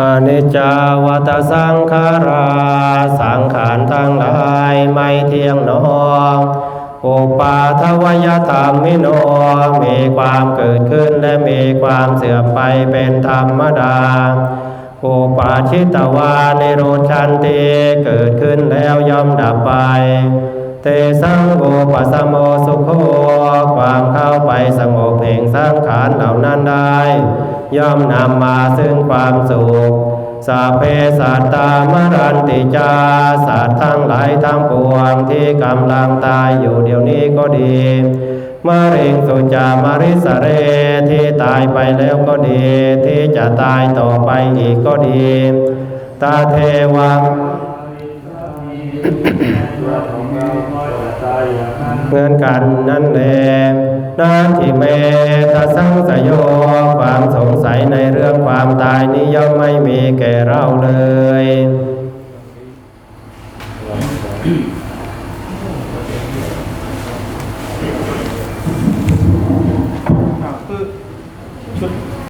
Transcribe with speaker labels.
Speaker 1: อเนจาวัตสังขารา สังขารทั้งหลายไม่เที่ยงนอง อุปาทวยธรรมิโน มีความเกิดขึ้นและมีความเสื่อมไปเป็นธรรมดา อุปาชิตวานิโรชันติเกิดขึ้นแล้วย่อมดับไป เตสังโอปัสโมสุโคความเข้าไปสงบแห่งสังขารเหล่านั้นได้ ย่อมนำมาซึ่งความสุข สัพเพสัตตามรันติจาสัตว์ทั้งหลายทั้งปวงที่กำลังตายอยู่เดี๋ยวนี้ก็ดีมะเร็งสุจามาริสเรที่ตายไปแล้วก็ดี ที่จะตายต่อไปอีกก็ดี ตาเทวังเหมือนกันนั่นแหละนาทิเม ความตายนี้ย่อมไม่มีแก่เราเลย